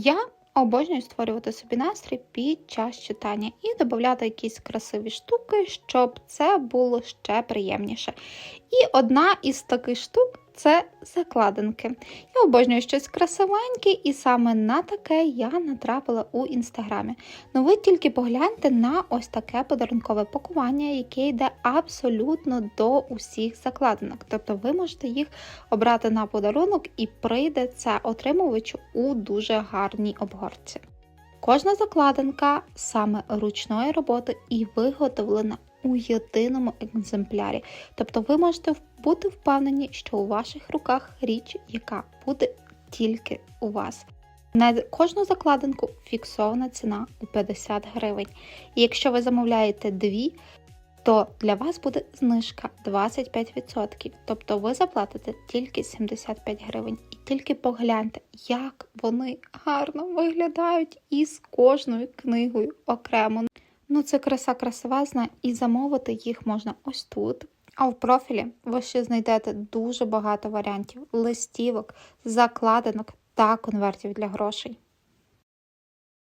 Я обожнюю створювати собі настрій під час читання і додати якісь красиві штуки, щоб це було ще приємніше. І одна із таких штук це закладинки. Я обожнюю щось красивеньке, і саме на таке я натрапила у інстаграмі. Ну ви тільки погляньте на ось таке подарункове пакування, яке йде абсолютно до усіх закладинок. Тобто ви можете їх обрати на подарунок і прийде це отримувачу у дуже гарній обгорці. Кожна закладинка саме ручної роботи і виготовлена у єдиному екземплярі. Тобто ви можете бути впевнені, що у ваших руках річ, яка буде тільки у вас. На кожну закладинку фіксована ціна у 50 гривень. І якщо ви замовляєте дві, то для вас буде знижка 25%. Тобто ви заплатите тільки 75 гривень. І тільки погляньте, як вони гарно виглядають із кожною книгою окремо. Ну, це краса красивезна, і замовити їх можна ось тут. А в профілі ви ще знайдете дуже багато варіантів листівок, закладинок та конвертів для грошей.